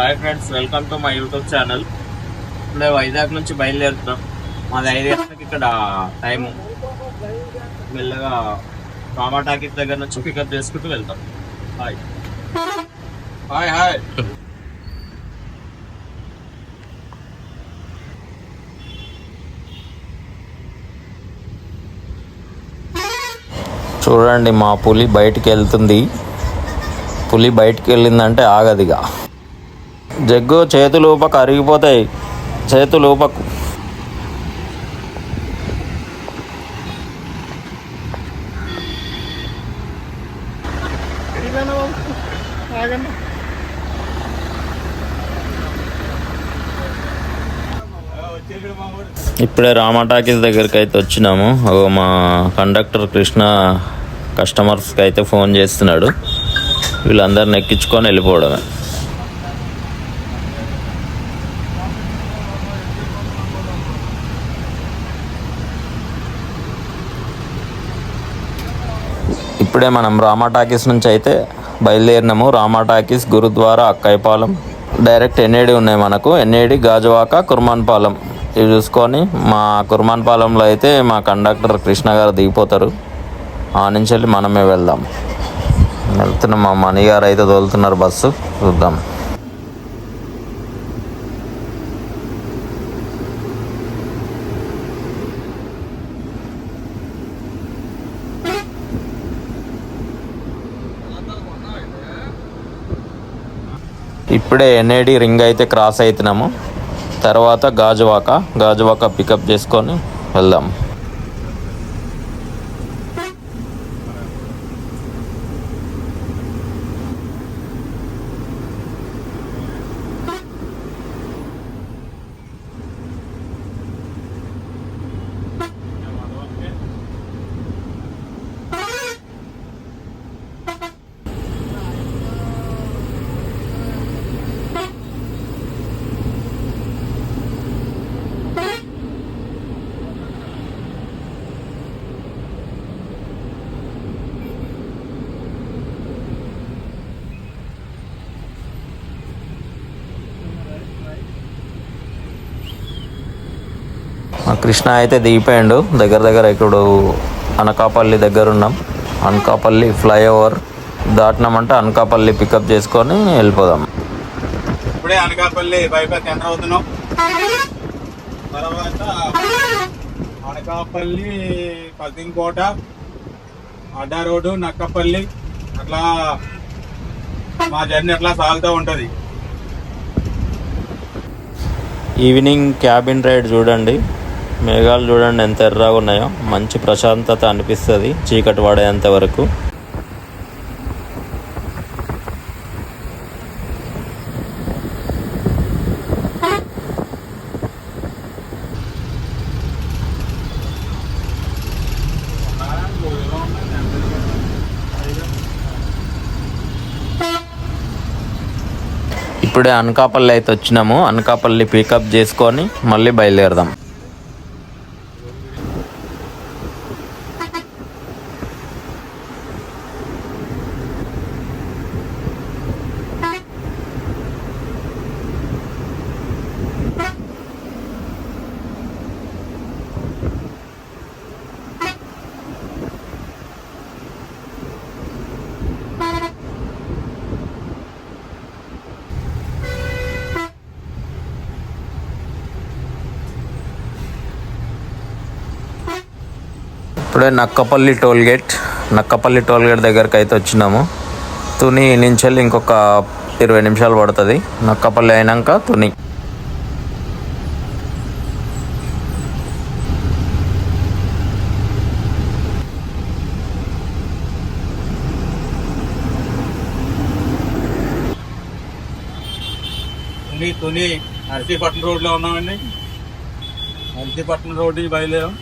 Hi friends welcome to my YouTube channel. మేము వైజాగ్ నుంచి బయలుదేరుతున్నాం. మాది ఐదు గంటలకు ఇక్కడ టైము. మెల్లగా మామా టాకీస్ దగ్గర నుంచి పికప్ చేసుకుంటూ వెళ్తాం. హాయ్ హాయ్ హాయ్ చూడండి మా పులి బయటికి వెళ్తుంది. పులి బయటికి వెళ్ళిందంటే ఆగదిగా. జగ్గు చేతులు ఊపకు అరిగిపోతాయి చేతులు ఇప్పుడే రామాటాకీస్ దగ్గరికి అయితే వచ్చినాము. ఓ మా కండక్టర్ కృష్ణ కస్టమర్స్కి అయితే ఫోన్ చేస్తున్నాడు. వీళ్ళందరిని ఎక్కించుకొని వెళ్ళిపోవడమే. ఇప్పుడే మనం రామా టాకీస్ నుంచి అయితే బయలుదేరినాము. Rama talkies Gurudwara Akkayyapalem direct NAD ఉన్నాయి మనకు. ఎన్ఏడి గాజువాక కుర్మాన్పాలెం. ఇవి చూసుకొని మా కుర్మాన్పాలెంలో అయితే మా కండక్టర్ కృష్ణ గారు దిగిపోతారు. ఆ నుంచి వెళ్ళి మనమే వెళ్దాం. వెళ్తున్నాం మా మణి గారు అయితే తోలుతున్నారు బస్సు. చూద్దాం. ఇప్పుడే ఎన్ఏడి రింగ్ అయితే క్రాస్ అవుతున్నాము తర్వాత గాజువాక గాజువాక పికప్ చేసుకొని వెళ్దాం. కృష్ణ అయితే దిగిపోయాడు. దగ్గర దగ్గర ఇప్పుడు అనకాపల్లి దగ్గర ఉన్నాం. అనకాపల్లి ఫ్లైఓవర్ దాటినామంటే అనకాపల్లి పికప్ చేసుకొని వెళ్ళిపోదాం. ఇప్పుడే అనకాపల్లి బైపాస్ ఎంటర్ అవుతున్నాం తర్వాత అనకాపల్లి పసింకోట అడ్డా రోడ్డు నక్కపల్లి అట్లా మా జర్నీ అట్లా సాగుతూ ఉంటుంది. ఈవినింగ్ క్యాబిన్ రైడ్ చూడండి. మేఘాలు చూడండి ఎంత ఎర్రగా ఉన్నాయో. మంచి ప్రశాంతత అనిపిస్తుంది చీకటి పడేంత వరకు. ఇప్పుడే అనకాపల్లి అయితే వచ్చినాము. అనకాపల్లి పికప్ చేసుకొని మళ్ళీ బయలుదేరదాం. ఇప్పుడే Nakkapalli toll gate Nakkapalli toll gate దగ్గరికి అయితే వచ్చినాము. తుని నుంచి వెళ్ళి ఇంకొక ఇరవై నిమిషాలు పడుతుంది. నక్కపల్లి అయినాక తుని. తుని తుని నర్సీపట్నం రోడ్లో ఉన్నామండి. నర్సీపట్నం రోడ్ బయలుదేరాం.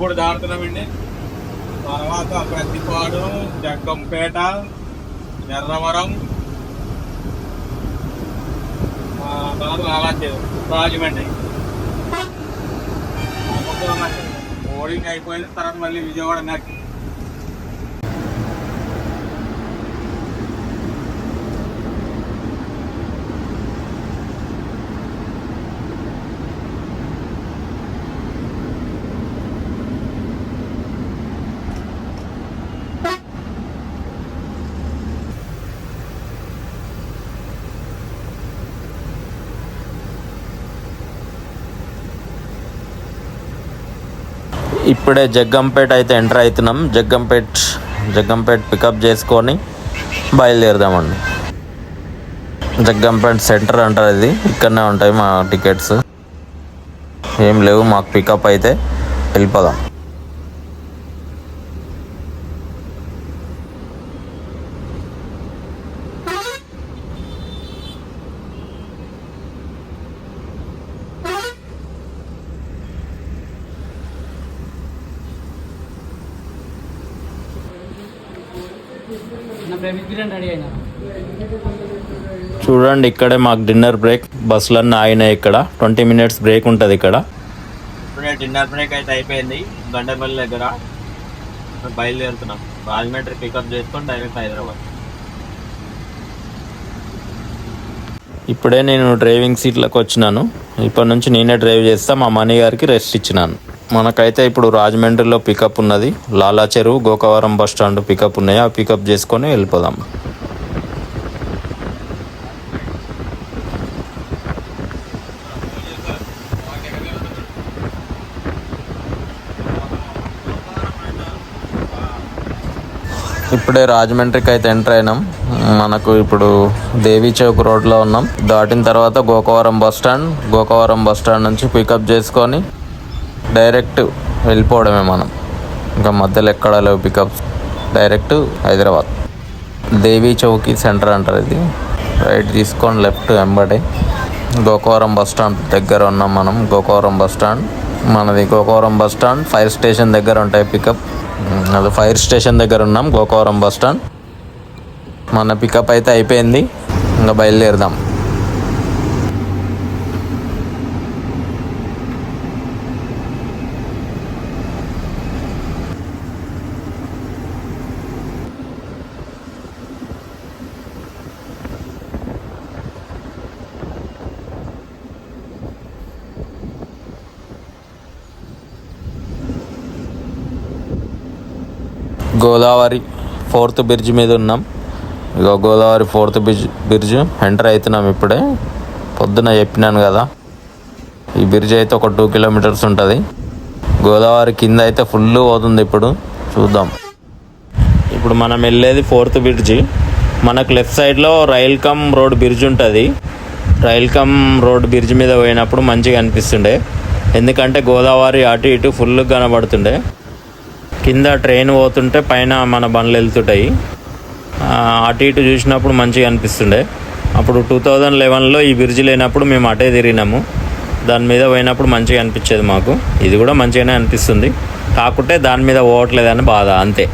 కత్తిపూడి దాడుతున్నామండి తర్వాత ప్రతిపాడు జగ్గంపేట ఎర్రవరం ఆ, తర్వాత రాలాచేరు రాజమండ్రి. ఓడింగ్ అయిపోయింది తర్వాత మళ్ళీ విజయవాడ నాకు ఇప్పుడే జగ్గంపేట అయితే ఎంటర్ అవుతున్నాం. జగ్గంపేట్ జగ్గంపేట్ పికప్ చేసుకొని బయలుదేరదామండి. జగ్గంపేట్ సెంటర్ అంటారు ఇది. ఇక్కడనే ఉంటాయి మా టికెట్స్ ఏం లేవు మాకు పికప్ అయితే వెళ్ళిపోదాం నా ప్రేమిక్ బిర్యానీ రెడీ అయినా చూడండి ఇక్కడే మాకు డిన్నర్ బ్రేక్ బస్సులన్నీ ఆగినాయి ఇక్కడ. ట్వంటీ మినిట్స్ బ్రేక్ ఉంటుంది ఇక్కడ. ఇప్పుడే డిన్నర్ బ్రేక్ అయితే అయిపోయింది. గండపల్లి దగ్గర బయలుదేరుతున్నాం. రాజమండ్రి పికప్ చేసుకొని డైరెక్ట్ హైదరాబాద్. ఇప్పుడే నేను డ్రైవింగ్ సీట్లకు వచ్చినాను. ఇప్పటి నుంచి నేనే డ్రైవ్ చేస్తా. మా మనీ గారికి రెస్ట్ ఇచ్చినాను. మనకైతే ఇప్పుడు రాజమండ్రిలో పికప్ ఉన్నది. లాలా చెరువు గోకవరం బస్ స్టాండ్ పికప్ ఉన్నాయి. ఆ పికప్ చేసుకొని వెళ్ళిపోదాం. ఇప్పుడే రాజమండ్రికి అయితే ఎంటర్ అయినాం. మనకు ఇప్పుడు దేవీ చౌక్ రోడ్లో ఉన్నాం. దాటిన తర్వాత Gokavaram bus stand Gokavaram bus stand నుంచి పికప్ చేసుకొని డైరెక్ట్ వెళ్ళిపోవడమే మనం. ఇంకా మధ్యలో ఎక్కడ లేవు pickups direct Hyderabad. Devi Chowki centre అంటారు ఇది. రైట్ తీసుకొని లెఫ్ట్ వెంబడే. గోకవరం బస్ స్టాండ్ దగ్గర ఉన్నాం మనం. Gokavaram bus stand. మనది Gokavaram bus stand. Fire station దగ్గర ఉంటాయి పికప్. అది ఫైర్ స్టేషన్ దగ్గర ఉన్నాం గోకవరం బస్ స్టాండ్. మన పికప్ అయితే అయిపోయింది. ఇంకా బయలుదేరదాం. గోదావరి ఫోర్త్ బ్రిడ్జ్ మీద ఉన్నాం. ఇక Godavari fourth bridge bridge enter అవుతున్నాం ఇప్పుడే. పొద్దున చెప్పినాను కదా ఈ బ్రిడ్జ్ అయితే ఒక టూ కిలోమీటర్స్ ఉంటుంది. గోదావరి కింద అయితే ఫుల్ పోతుంది ఇప్పుడు చూద్దాం. ఇప్పుడు మనం వెళ్ళేది ఫోర్త్ బ్రిడ్జ్. మనకు లెఫ్ట్ సైడ్లో రైల్ కమ్ రోడ్ బ్రిడ్జ్ ఉంటుంది. రైల్ కమ్ రోడ్ బ్రిడ్జ్ మీద పోయినప్పుడు మంచిగా అనిపిస్తుండే. ఎందుకంటే గోదావరి అటు ఇటు ఫుల్ కనబడుతుండే. కింద ట్రైన్ పోతుంటే పైన మన బండ్లు వెళ్తుంటాయి. అటు ఇటు చూసినప్పుడు మంచిగా అనిపిస్తుండే. అప్పుడు టూ థౌజండ్ లెవెన్లో ఈ బ్రిడ్జ్ లేనప్పుడు మేము అటే తిరిగినాము. దాని మీద పోయినప్పుడు మంచిగా అనిపించేది మాకు. ఇది కూడా మంచిగానే అనిపిస్తుంది. కాకుంటే దాని మీద పోవట్లేదని బాధ అంతే.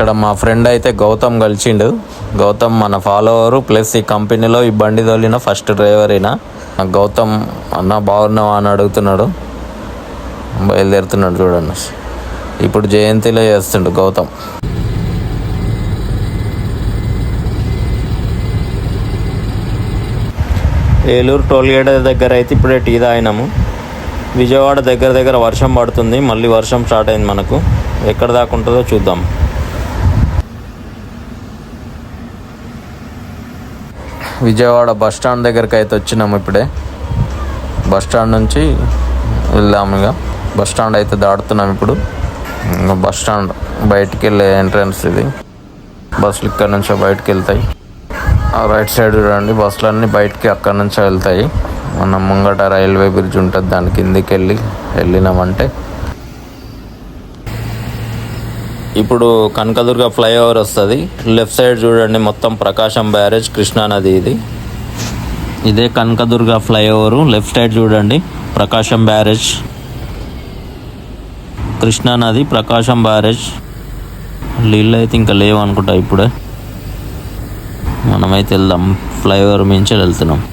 ఇక్కడ మా ఫ్రెండ్ అయితే గౌతమ్ కలిసిండు. గౌతమ్ మన ఫాలోవరు ప్లస్ ఈ కంపెనీలో ఈ బండి తోలిన ఫస్ట్ డ్రైవర్ అయినా గౌతమ్ అన్న బాగున్నావా? అని అడుగుతున్నాడు. బయలుదేరుతున్నాడు చూడండి. ఇప్పుడు జయంతిలో చేస్తుండు గౌతమ్. ఏలూరు టోల్గేట్ దగ్గర అయితే ఇప్పుడే టీ తాగినాము. విజయవాడ దగ్గర దగ్గర వర్షం పడుతుంది. మళ్ళీ వర్షం స్టార్ట్ అయింది మనకు. ఎక్కడ దాకా ఉంటుందో చూద్దాం. విజయవాడ బస్ స్టాండ్ దగ్గరికి అయితే వచ్చినాము ఇప్పుడే. బస్ స్టాండ్ నుంచి వెళ్దాము ఇక. బస్ స్టాండ్ అయితే దాటుతున్నాం ఇప్పుడు. ఇంకా బస్ స్టాండ్ బయటికి వెళ్ళే ఎంట్రన్స్ ఇది. బస్సులు ఇక్కడ నుంచో బయటకు వెళ్తాయి. ఆ రైట్ సైడ్ చూడండి బస్సులన్నీ బయటికి అక్కడ నుంచో వెళ్తాయి. మన ముంగట రైల్వే బ్రిడ్జ్ ఉంటుంది దాని కిందికి వెళ్ళి వెళ్ళినామంటే. ఇప్పుడు కనకదుర్గ ఫ్లైఓవర్ వస్తుంది. లెఫ్ట్ సైడ్ చూడండి మొత్తం ప్రకాశం బ్యారేజ్ కృష్ణానది ఇది. ఇదే కనకదుర్గ ఫ్లైఓవర్. లెఫ్ట్ సైడ్ చూడండి ప్రకాశం బ్యారేజ్. కృష్ణానది ప్రకాశం బ్యారేజ్. నీళ్ళు అయితే ఇంకా లేవు అనుకుంటా ఇప్పుడే. మనమైతే వెళ్దాం. ఫ్లైఓవర్ మించి వెళ్తున్నాం.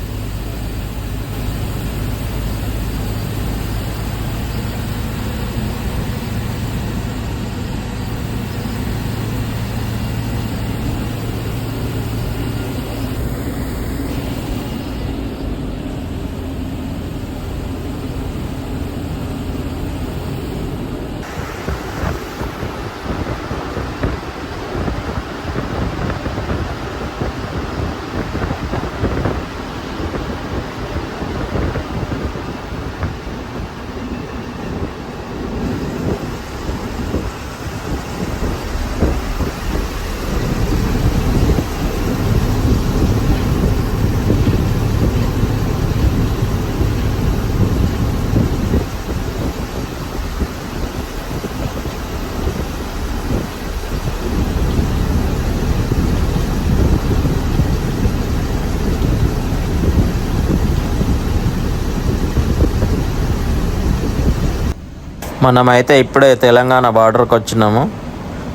మనమైతే ఇప్పుడే తెలంగాణ బార్డర్కి వచ్చినాము.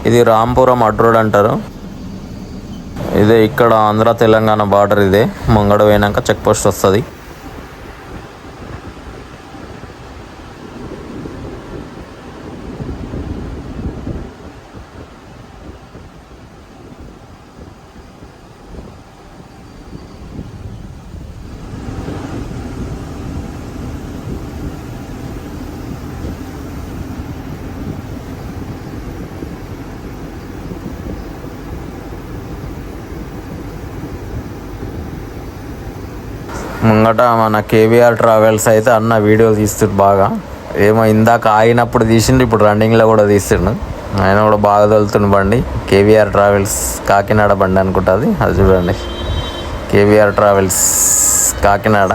ఇది రాంపురం అడ్రోడ్ అంటారు. ఇదే ఇక్కడ ఆంధ్ర తెలంగాణ బార్డర్ ఇదే. ముంగడ పోయినాక చెక్ పోస్ట్ వస్తుంది. ముంగట మన కేవీఆర్ ట్రావెల్స్ అయితే అన్న వీడియో తీస్తుండు బాగా. ఏమో ఇందాక ఆగినప్పుడు తీసిండు ఇప్పుడు రన్నింగ్లో కూడా తీస్తుండు. ఆయన కూడా బాగా తోలుతుండు బండి. కేవీఆర్ ట్రావెల్స్ కాకినాడ బండి అనుకుంటుంది అది. చూడండి. KVR travels Kakinada.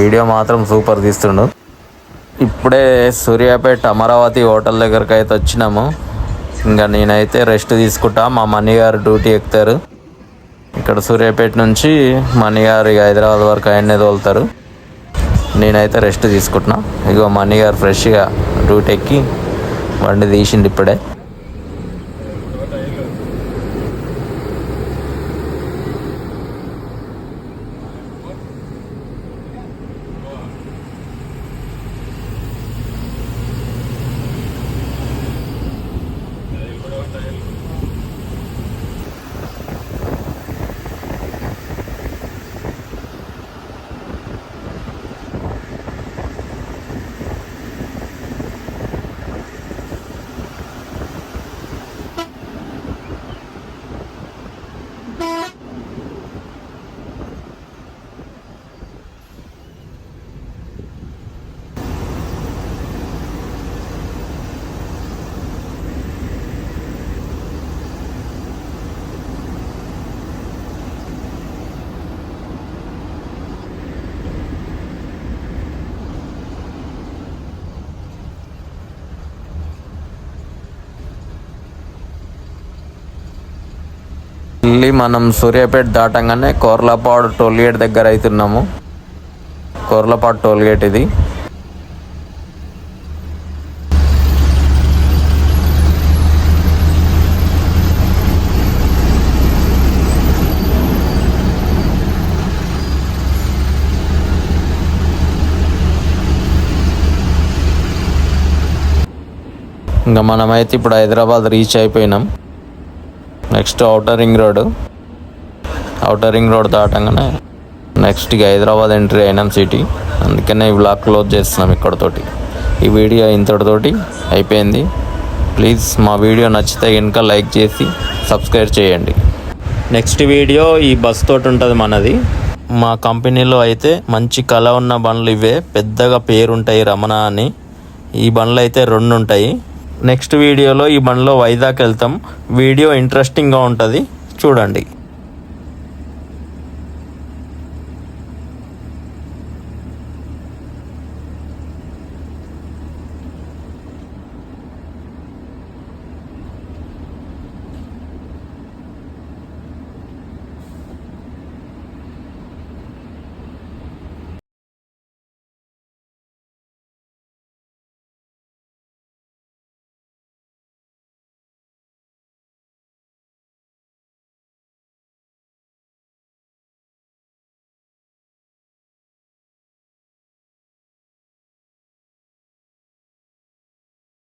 వీడియో మాత్రం సూపర్ తీస్తుండు. ఇప్పుడే సూర్యాపేట అమరావతి హోటల్ దగ్గరకు అయితే వచ్చినాము. ఇంకా నేనైతే రెస్ట్ తీసుకుంటా. మా మనీ గారు డ్యూటీ ఎక్కుతారు. ఇక్కడ సూర్యాపేట నుంచి మణిగారు ఇక హైదరాబాద్ వరకు ఆయన్నే తోలుతారు. నేనైతే రెస్ట్ తీసుకుంటున్నా. ఇగో మణిగారు ఫ్రెష్గా రూట్ ఎక్కి బండి తీసిండు ఇప్పుడే. మళ్ళీ మనం సూర్యాపేట దాటంగానే కోర్లపాడు టోల్గేట్ దగ్గర అవుతున్నాము. కోర్లపాడు టోల్గేట్ ఇది. ఇంకా మనమైతే ఇప్పుడు హైదరాబాద్ రీచ్ అయిపోయినాం. Next outer ring road. Outer ring road దాటంగానే next ఇక హైదరాబాద్ ఎంట్రీ అయినాం సిటీ. అందుకనే ఈ బ్లాగ్ క్లోజ్ చేస్తున్నాం ఇక్కడతోటి. ఈ వీడియో ఇంతటితోటి అయిపోయింది. ప్లీజ్ మా వీడియో నచ్చితే కనుక లైక్ చేసి సబ్స్క్రైబ్ చేయండి. నెక్స్ట్ వీడియో ఈ బస్ తోటి ఉంటుంది మనది. మా కంపెనీలో అయితే మంచి కళ ఉన్న బండ్లు ఇవే. పెద్దగా పేరుంటాయి రమణ అని. ఈ బండ్లు అయితే రెండు ఉంటాయి నెక్స్ట్ వీడియోలో ఈ బండ్లో వైజాగ్ వెళ్తాం. వీడియో ఇంట్రెస్టింగ్గా ఉంటుంది. చూడండి.